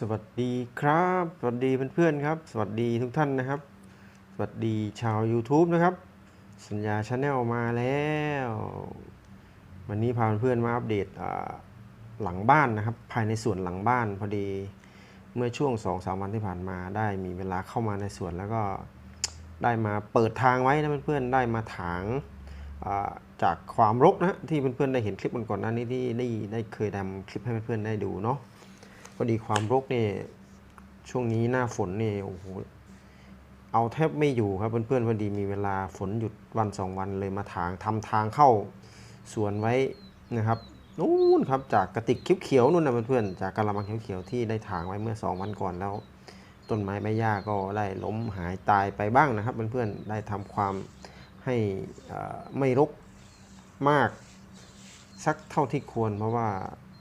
สวัสดีครับ สวัสดีเพื่อนๆครับ สวัสดีทุกท่านนะครับ สวัสดีชาว YouTube นะครับ สัญญาชาแนลมาแล้ว วันนี้พาเพื่อนๆมาอัปเดตหลังบ้านนะครับ ภายในสวนหลังบ้านพอดีเมื่อช่วง2อสวันที่ผ่านมาได้มีเวลาเข้ามาในสวนแล้วก็ได้มาเปิดทางไว้นะเพื่อนๆได้มาถางจากความรกนะที่เพื่อนๆได้เห็นคลิปก่อนๆหน้านี้ที่ได้ได้เคยทำคลิปให้เพื่อนๆได้ดูเนาะ พอดีความรกเนี่ยช่วงนี้หน้าฝนเนี่ยโอ้โหเอาแทบไม่อยู่ครับเพื่อนๆพอดีมีเวลาฝนหยุดวันสองวันเลยมาถางทำทางเข้าสวนไว้นะครับนู่นครับจากกระติกเขียวๆนู่นนะเพื่อนๆจากกระมังเขียวๆที่ได้ถางไว้เมื่อสองวันก่อนแล้ว ต้นไม้ใบหญ้าก็ได้ล้มหายตายไปบ้างนะครับเพื่อนๆได้ทำความให้ไม่รกมากสักเท่าที่ควร เพราะว่า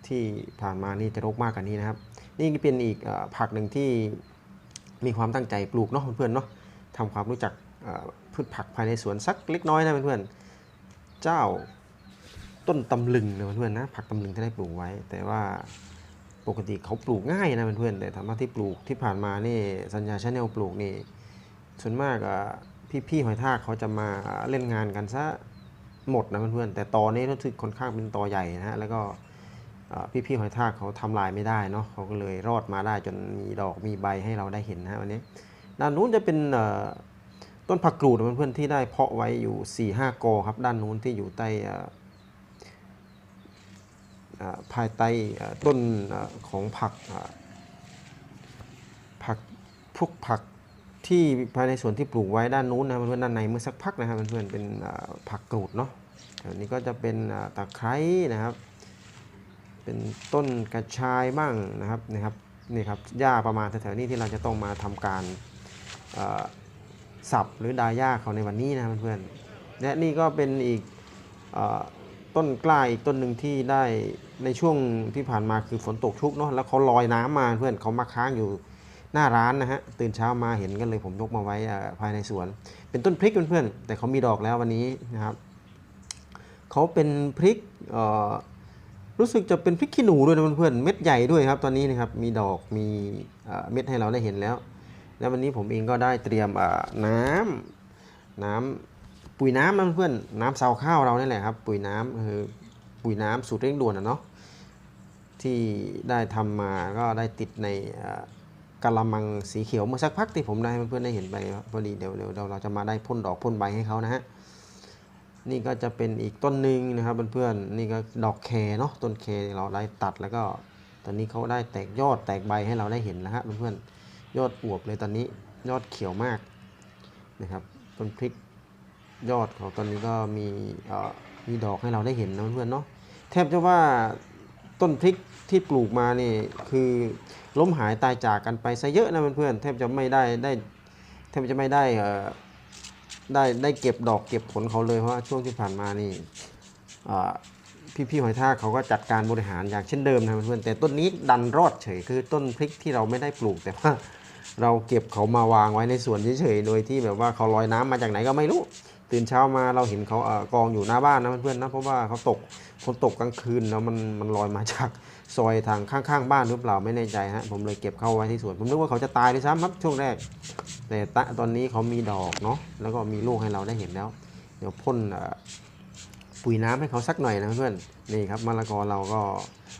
ที่ผ่านมานี่จะรกมากกว่านี้นะครับ นี่เป็นอีกอผักหนึ่งที่มีความตั้งใจปลูกเนาะเพื่อนๆเนาะทำความรู้จักพืชผักภายในสวนสักเล็กน้อยนะเพื่อนๆเจ้าต้นตำลึงนะเพื่อนๆนะผักตำลึงที่ได้ปลูกไว้ แต่ว่าปกติเขาปลูกง่ายนะเพื่อนๆแต่ธรรมะที่ปลูกที่ผ่านมานี่สัญญาชาแนลปลูกนี่ส่วนมากพี่ๆหอยทากเขาจะมาเล่นงานกันซะหมดนะเพื่อนๆแต่ตอนี้รู้สึกค่อนข้างเป็นตอใหญ่นะฮะแล้วก็ พี่ๆหอยทากเขาทำลายไม่ได้เนาะเขาก็เลยรอดมาได้จนมีดอกมีใบให้เราได้เห็นนะวันนี้ด้านนู้นจะเป็นต้นผักกรูดเพื่อนๆที่ได้เพาะไว้อยู่4ี่ห้ากอครับด้านนู้นที่อยู่ใต้ภายใต้ต้นอของผักผักพวกผักที่ภายในสวนที่ปลูกไว้ด้านนู้นนะเพื่อนๆด้านในเมื่อสักพักนะครับเพื่อนๆเป็นผักกรูดเนาะแถวนี้ก็จะเป็นตะไคร้นะครับ เป็นต้นกระชายบ้างนะครับนะครับนี่ครับหญ้าประมาณแถวๆนี้ที่เราจะต้องมาทำการสับหรือดาหญ้าเขาในวันนี้นะเพื่อนๆและนี่ก็เป็นอีกอต้นกล้าอีกต้นหนึ่งที่ได้ในช่วงที่ผ่านมาคือฝนตกชุกเนาะแล้วเขาลอยน้ำมาเพื่อนเขามาค้างอยู่หน้าร้านนะฮะตื่นเช้ามาเห็นกันเลยผมยกมาไว้ภายในสวน เป็นต้นพริกเพื่อนๆแต่เขามีดอกแล้ววันนี้นะครับเขาเป็นพริกเรู้สึกจะเป็นพริกขี้หนูด้วยนะเพื่อนๆเม็ดใหญ่ด้วยครับตอนนี้นะครับมีดอกมีเม็ดให้เราได้เห็นแล้ว แล้ววันนี้ผมเองก็ได้เตรียมอ่าน้ำน้ำปุ๋ยน้ำนะเพื่อนน้ำซาวข้าวเรานี่แหละครับ ปุ๋ยน้ำคือปุ๋ยน้ำสูตรเร่งด่วนนะเนาะที่ได้ทำมาก็ได้ติดในกะละมังสีเขียวเมื่อสักพักที่ผมได้ให้เพื่อนๆได้เห็นไปพอดีเดี๋ยวเดี๋ยวเราจะมาได้พ่นดอกพ่นใบให้เขานะฮะ นี่ก็จะเป็นอีกต้นหนึ่งนะครับเพื่อนๆนี่ก็ดอกแคเนาะต้นแคเราได้ตัดแล้วก็ตอนนี้เขาได้แตกยอดแตกใบให้เราได้เห็นแล้วฮะเพื่อนๆยอดอวบเลยตอนนี้ยอดเขียวมากนะครับต้นพริกยอดของตอนนี้ก็มีเอ่อมีดอกให้เราได้เห็นนะเพื่อนๆเนาะแทบจะว่าต้นพริกที่ปลูกมานี่คือล้มหายตายจากกันไปซะเยอะนะเพื่อนๆแทบจะไม่ได้ได้แทบจะไม่ได้เอ่อ ได้ได้เก็บดอกเก็บผลเขาเลยเพราะว่าช่วงที่ผ่านมานี่อ่พี่ๆหอยทากเขาก็จัดการบริหารอย่างเช่นเดิมนะเพื่อนแต่ต้นนี้ดันรอดเฉยคือต้นพริกที่เราไม่ได้ปลูกแต่ว่าเราเก็บเขามาวางไว้ในสวนเฉยๆโดยที่แบบว่าเขาลอยน้ำมาจากไหนก็ไม่รู้ ตื่นเช้ามาเราเห็นเขาเอ่อกองอยู่หน้าบ้านนะเพื่อนๆนะเพราะว่าเขาตกฝนตกกลางคืนแล้วมันมันลอยมาจากซอยทางข้างๆบ้านหรือเปล่าไม่แน่ใจฮะผมเลยเก็บเข้าไว้ที่สวนผมนึกว่าเขาจะตายด้วยซ้ำครับช่วงแรก แต่ตอนนี้เขามีดอกเนาะแล้วก็มีลูกให้เราได้เห็นแล้ว เดี๋ยวพ่นปุ๋ยน้ำให้เขาสักหน่อยนะเพื่อนนี่ครับมะละกอเราก็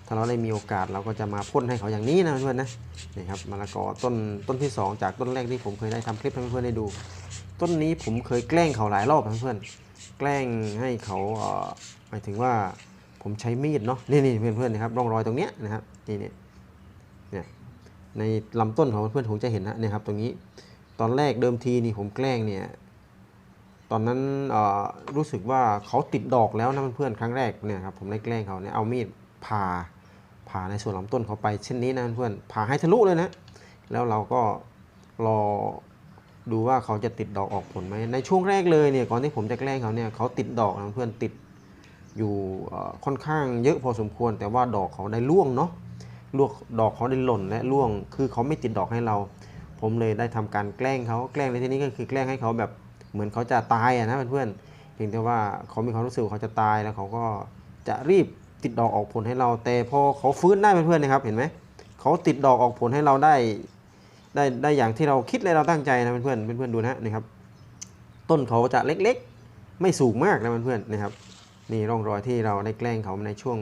ถ้าเราได้มีโอกาสเราก็จะมาพ่นให้เขาอย่างนี้นะเพื่อนนะนี่ครับมะละกอต้นต้นที่สองจากต้นแรกที่ผมเคยได้ทำคลิปให้เพื่อนๆได้ดู ต้นนี้ผมเคยแกล้งเขาหลายรอบนเพื่อนแกล้งให้เขาเอ่อหมายถึงว่าผมใช้มีดเนาะนี่นี่เพื่อนเพื่อนๆนะครับร่องรอยตรงเนี้ยนะครับนี่เนี่ยเนี่ยในลำต้นของเพื่อนๆคงจะเห็นนะเนี่ยครับตรงนี้ตอนแรกเดิมทีนี่ผมแกล้งเนี่ยตอนนั้นเอ่อรู้สึกว่าเขาติดดอกแล้วนะเพื่อนๆครั้งแรกเนี่ยครับผมได้แกล้งเขาเนี่ยเอามีดผ่าผ่าในส่วนลำต้นเขาไปเช่นนี้นะเพื่อนๆผ่าให้ทะลุเลยนะแล้วเราก็รอ ดูว่าเขาจะติดดอกออกผลไหมในช่วงแรกเลยเนี่ยก่อนที่ผมจะแกล้งเขาเนี่ยเขาติดดอกนะเพื่อนติดอยู่ค่อนข้างเยอะพอสมควร แต่ว่าดอกเขาได้ร่วงเนาะลวกดอกเขาได้หล่นและร่วง คือเขาไม่ติดดอกให้เรา ผมเลยได้ทำการแกล้งเขาแกล้งในที่นี้ก็คือแกล้งให้เขาแบบเหมือนเขาจะตายอะนะเพื่อนเพียงแต่ว่าเขามีความรู้สึกเขาจะตายแล้วเขาก็จะรีบติดดอกออกผลให้เรา แต่พอเขาฟื้นได้เพื่อนๆนะครับเห็นไหมเขาติดดอกออกผลให้เราได้ ได้ได้อย่างที่เราคิดและเราตั้งใจนะเพื่อนๆเพื่อนๆดูนะฮะนี่ครับ ต้นเขาจะเล็กๆ ไม่สูงมากนะเพื่อนๆนะครับนี่ร่องรอยที่เราได้แกล้งเขาในช่วง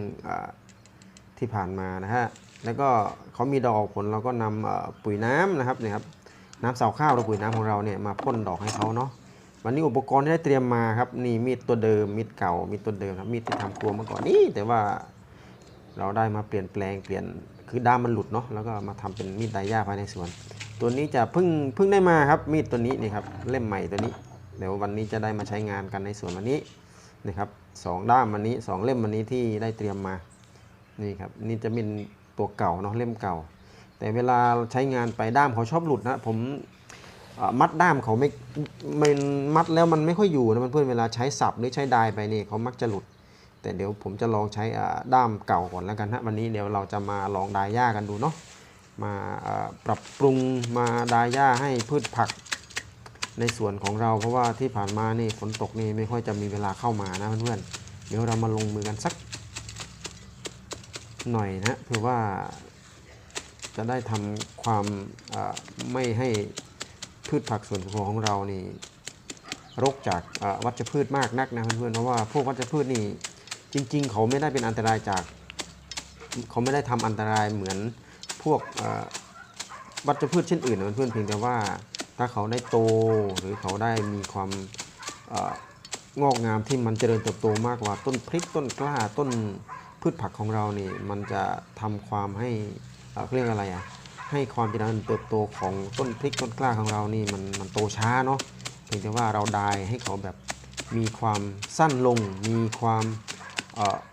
ที่ผ่านมานะฮะแล้วก็เขามีดอกผลเราก็นำปุ๋ยน้ำนะครับนี่ครับน้ำเสาข้าวหรือปุ๋ยน้ำของเราเนี่ยมาพ่นดอกให้เขาเนาะวันนี้อุปกรณ์ที่ได้เตรียมมาครับนี่มีดตัวเดิมมีดเก่ามีดตัวเดิมครับมีดที่ทำครัวมาก่อนนี่แต่ว่าเราได้มาเปลี่ยนแปลงเปลี่ยน คือด้ามมันหลุดเนาะแล้วก็มาทำเป็นมีดไดย่าภายในสวน ตัวนี้จะเพิ่งเพิ่งได้มาครับมีดตัวนี้นี่ครับเล่มใหม่ตัวนี้ เดี๋ยววันนี้จะได้มาใช้งานกันในสวนวันนี้นะครับสองด้ามวันนี้สองเล่มวันนี้ที่ได้เตรียมมานี่ครับนี่จะเป็นตัวเก่าเนาะเล่มเก่า แต่เวลาใช้งานไปด้ามเขาชอบหลุดนะผมมัดด้ามเขาไม่ไม่มัดแล้วมันไม่ค่อยอยู่นะเพื่อนเวลาใช้สับหรือใช้ไดายไปนี่เขามักจะหลุด แต่เดี๋ยวผมจะลองใช้ด้ามเก่าก่อนแล้วกันฮะวันนี้เดี๋ยวเราจะมาลองดายหญ้ากันดูเนาะมาปรับปรุงมาดายหญ้าให้พืชผักในสวนของเรา เพราะว่าที่ผ่านมานี่ฝนตกนี่ไม่ค่อยจะมีเวลาเข้ามานะเพื่อนๆเดี๋ยวเรามาลงมือกันสัก หน่อยนะเพื่อว่าจะได้ทำความไม่ให้พืชผักสวนครัวของเรานี่รกจากวัชพืชมากนักนะเพื่อนๆเพราะว่าพวกวัชพืชนี่ จริง ๆ เขาไม่ได้เป็นอันตรายจาก เขาไม่ได้ทำอันตรายเหมือนพวกวัชพืชเช่นอื่นนะเพื่อนเพียงแต่ว่าถ้าเขาได้โตหรือเขาได้มีความองอกงามที่มันเจริญเติบโตมากกว่าต้นพริกต้นกล้าต้นพืชผักของเรานี่มันจะทำความให้เเรียกอะไรอะให้ความเจริญเติบโตของต้นพริกต้นกล้าของเรานี่มันมันโตช้าเนาะเพียงแต่ว่าเราดายให้เขาแบบมีความสั้นลง มีความ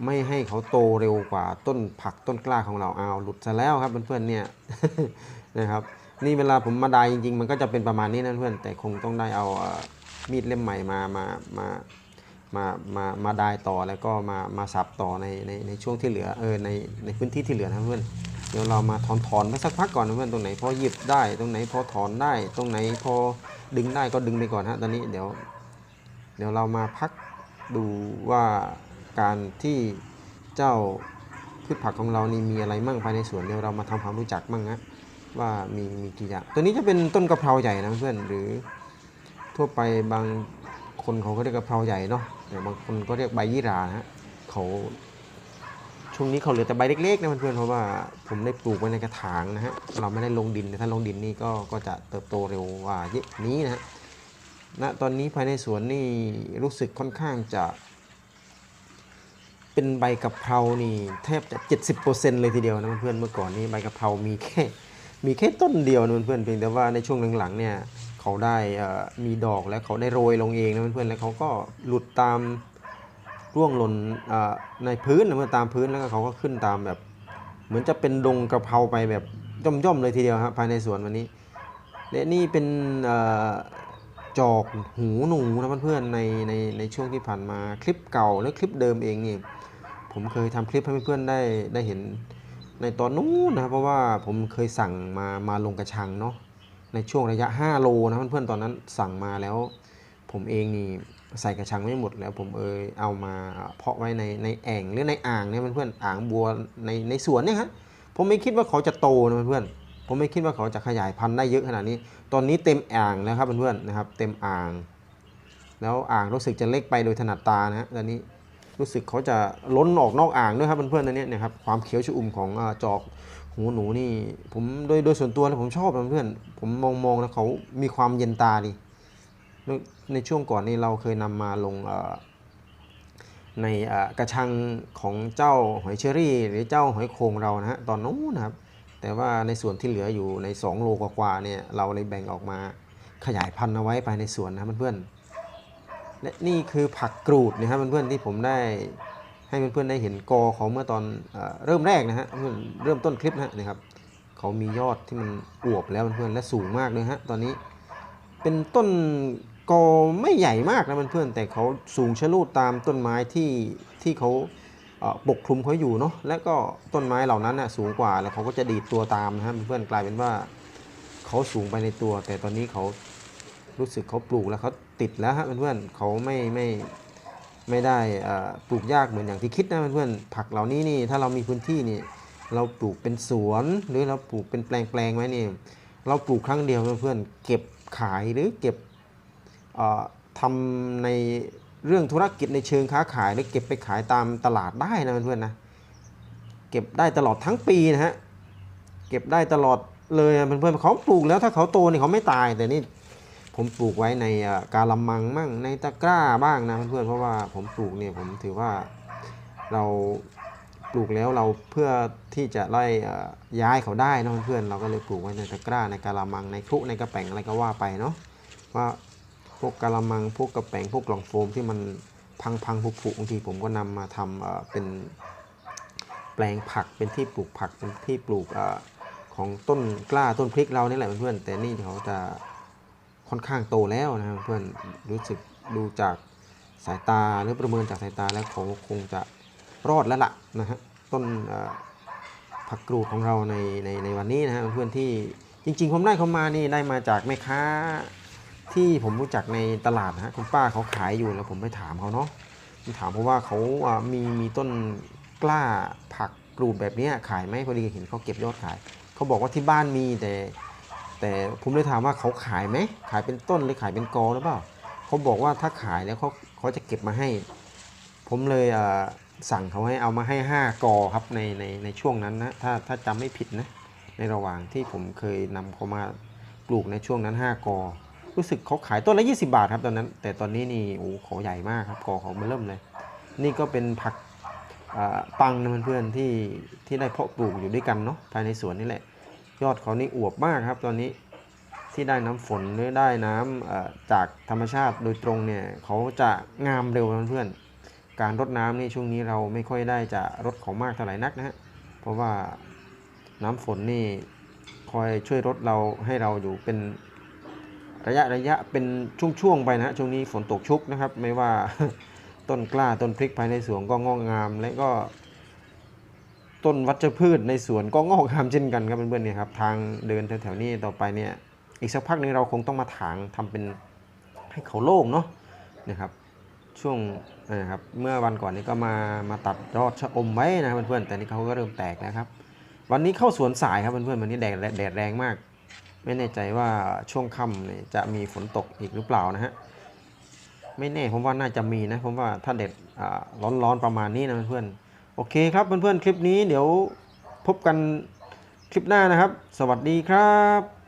ไม่ให้เขาโตเร็วกว่าต้นผักต้นกล้าของเราเอาหลุดซะแล้วครับเพื่อนๆเนี่ยนะครับนี่เวลาผมมาดายจริงๆ มันก็จะเป็นประมาณนี้นะเพื่อนแต่คงต้องได้เอามีดเล่มใหม่มามามามามามาดายต่อแล้วก็มามาสับต่อในในในช่วงที่เหลือเออในในพื้นที่ที่เหลือนะเพื่อนเดี๋ยวเรามาถอนถอนไปสักพักก่อนนะเพื่อนตรงไหนพอหยิบได้ตรงไหนพอถอนได้ ตรงไหนพอดึงได้ก็ดึงไปก่อนฮะตอนนี้เดี๋ยว เดี๋ยวเรามาพักดูว่า การที่เจ้าพืชผักของเรานี่มีอะไรมั่งภายในสวนเดี๋ยวเรามาทำความรู้จักมั่งนะว่ามีมีกี่อย่างตัวนี้จะเป็นต้นกะเพราใหญ่นะเพื่อนหรือทั่วไปบางคนเขาก็เรียกกะเพราใหญ่เนาะแต่บางคนก็เรียกใบยี่รานะฮะเขาช่วงนี้เขาเหลือแต่ใบเล็กๆนะเพื่อนๆเพราะว่าผมได้ปลูกไว้ในกระถางนะฮะเราไม่ได้ลงดินถ้าลงดินนี่ก็ก็จะเติบโตเร็วกว่าเยอะนี้นะฮะณตอนนี้ภายในสวนนี่รู้สึกค่อนข้างจะ เป็นใบกะเพรานี่แทบจะ 70%เลยทีเดียวนะเพื่อนเมื่อก่อนนี้ใบกะเพรามีแค่มีแค่ต้นเดียวนะเพื่อนเพียงแต่ว่าในช่วงหลังๆเนี่ยเขาได้มีดอกแล้วเขาได้โรยลงเองนะเพื่อนๆแล้วเขาก็หลุดตามร่วงหล่นในพื้นนะเพื่อนตามพื้นแล้วก็เขาก็ขึ้นตามแบบ เหมือนจะเป็นดงกะเพราไปแบบย่อมๆเลยทีเดียวครับภายในสวนวันนี้ และนี่เป็นอจอกหูหนูนะเพื่อนๆในในในช่วงที่ผ่านมาคลิปเก่าหรือคลิปเดิมเองนี่ ผมเคยทำคลิปให้เพื่อนๆได้ได้เห็นในตอนนู้นนะครับเพราะว่าผมเคยสั่งมามาลงกระชังเนาะในช่วงระยะ 5 โลนะเพื่อนๆตอนนั้นสั่งมาแล้ว ผมเองนี่ใส่กระชังไม่หมดแล้วผมเอยเอามาเพาะไว้ในในแอ่งหรือในอ่างเนี่ยเพื่อนๆอ่างบัวในในสวนเนี่ยฮะผมไม่คิดว่าเขาจะโตนะเพื่อนๆผมไม่คิดว่าเขาจะขยายพันธุ์ได้เยอะขนาดนี้ ตอนนี้เต็มอ่างแล้วครับเพื่อนๆนะครับ เต็มอ่าง แล้วอ่างรู้สึกจะเล็กไปโดยถนัดตานะฮะตอนนี้ รู้สึกเขาจะล้นออกนอกอ่างด้วยครับเพื่อนๆตอนนี้นะครับความเขียวชอุ่มของอจอกหูหนูนี่ผมโดยโดยส่วนตัวแล้วผมชอบเพื่อนผมมองมองแล้วเขามีความเย็นตาดีในในช่วงก่อนนี้เราเคยนำมาลงในกระชังของเจ้าหอยเชอรี่ หรือเจ้าหอยโขงเรานะฮะตอนนู้นนะครับ แต่ว่าในส่วนที่เหลืออยู่ใน 2 โลกว่าๆเนี่ยเราเลยแบ่งออกมาขยายพันธุ์เอาไว้ภายในสวนนะเพื่อนๆ และนี่คือผักกรูดนะครับเพื่อนๆที่ผมได้ให้เพื่อนๆได้เห็นกอเขาเมื่อตอนเอเริ่มแรกนะฮะเพื่อนเริ่มต้นคลิปนะนะครับเขามียอดที่มันอวบแล้วเพื่อนๆและสูงมากเลยฮะตอนนี้ เป็นต้นกอไม่ใหญ่มากนะเพื่อนๆแต่เขาสูงชะลูดตามต้นไม้ที่ที่เขาปกคลุมเขาอยู่เนาะและก็ต้นไม้เหล่านั้นน่ะสูงกว่าแล้วเขาก็จะดีดตัวตามนะฮะเพื่อนๆกลายเป็นว่าเขาสูงไปในตัว แต่ตอนนี้เขารู้สึกเขาปลูกแล้วเขา ติดแล้วฮะเพื่อนๆเขาไม่ไม่ไม่ได้ปลูกยากเหมือนอย่างที่คิดนะเพื่อนๆผักเหล่านี้นี่ถ้าเรามีพื้นที่นี่เราปลูกเป็นสวนหรือเราปลูกเป็นแปลงๆไว้นี่เราปลูกครั้งเดียวเพื่อนๆเก็บขายหรือเก็บเอ่อทำในเรื่องธุรกิจในเชิงค้าขายหรือเก็บไปขายตามตลาดได้นะเพื่อนๆนะเก็บได้ตลอดทั้งปีนะฮะเก็บได้ตลอดเลยอะเพื่อนๆเขาปลูกแล้วถ้าเขาโตนี่เขาไม่ตายแต่นี่ ผมปลูกไว้ในกาละมังมั่งในตะกร้าบ้างนะเพื่อนๆเพราะว่าผมปลูกเนี่ยผมถือว่าเราปลูกแล้วเราเพื่อที่จะไล่ย้ายเขาได้นะเพื่อนๆเราก็เลยปลูกไว้ในตะกร้าในกาละมังในครุในกระแป๋งอะไรก็ว่าไปเนาะว่าพวกกาละมังพวกกระแป๋งพวกกล่องโฟมที่มันพังๆผุๆบางทีผมก็นำมาทำเป็นแปลงผักเป็นที่ปลูกผักเป็นที่ปลูกของต้นกล้าต้นพริกเรานี่แหละเพื่อนๆแต่นี่เขาจะ ค่อนข้างโตแล้วนะครับเพื่อนรู้สึกดูจากสายตาหรือประเมินจากสายตาแล้วเขาคงจะรอดแล้วล่ะนะฮะต้นผักกรูดของเราในในในวันนี้นะฮะเพื่อนที่จริงๆผมได้เขามานี่ได้มาจากแม่ค้าที่ผมรู้จักในตลาดนะฮะคุณป้าเขาขายอยู่แล้วผมไปถามเขาเนาะผมถามเพราะว่าเขามีมีต้นกล้าผักกรูดแบบนี้ขายไหมพอดีเห็นเขาเก็บยอดขาย เขาบอกว่าที่บ้านมีแต่ แต่ผมเลยถามว่าเขาขายไหมขายเป็นต้นหรือขายเป็นกอหรือเปล่าเขาบอกว่าถ้าขายแล้วเขาเขาจะเก็บมาให้ ผมเลยสั่งเขาให้เอามาให้ 5 กอครับในในในช่วงนั้นนะถ้าถ้าจำไม่ผิดนะในระหว่างที่ผมเคยนำเขามาปลูกในช่วงนั้น 5 กอ รู้สึกเขาขายต้นละ 20 บาทครับตอนนั้น แต่ตอนนี้นี่โอ้เขาใหญ่มากครับกอเขามันเริ่มเลย นี่ก็เป็นผักปังนะเพื่อนๆที่ที่ได้เพาะปลูกอยู่ด้วยกันเนาะภายในสวนนี่แหละ ยอดเขานี่อวบมากครับตอนนี้ที่ได้น้ำฝนหรือได้น้ำเอ่อจากธรรมชาติโดยตรงเนี่ยเขาจะงามเร็วเพื่อนๆการรดน้ำนี่ช่วงนี้เราไม่ค่อยได้จะรดของมากเท่าไหร่นักนะฮะเพราะว่าน้ำฝนนี่คอยช่วยรดเราให้เราอยู่เป็นระยะระยะเป็นช่วงๆไปนะฮะช่วงนี้ฝนตกชุกนะครับ ไม่ว่าต้นกล้าต้นพริกภายในสวนก็งอกงาม และก็ ต้นวัชพืชในสวนก็งอกงามเช่นกันครับเพื่อนๆเนี่ยครับทางเดินแถวๆนี้ต่อไปเนี่ยอีกสักพักหนึงเราคงต้องมาถางทำเป็นให้เขาโล่งเนาะนะครับช่วงนะครับเมื่อวันก่อนนี้ก็มามาตัดยอดชะอมไว้นะครับเพื่อนๆแต่นี่เขาก็เริ่มแตกนะครับ วันนี้เข้าสวนสายครับเพื่อนๆวันนี้แดดแดดแรงมาก ไม่แน่ใจว่าช่วงค่ำจะมีฝนตกอีกหรือเปล่านะฮะไม่แน่ผมว่าน่าจะมีนะผมว่าถ้าแดดอ่าร้อนๆประมาณนี้นะเพื่อนๆ โอเคครับเพื่อนๆคลิปนี้เดี๋ยวพบกันคลิปหน้านะครับ สวัสดีครับ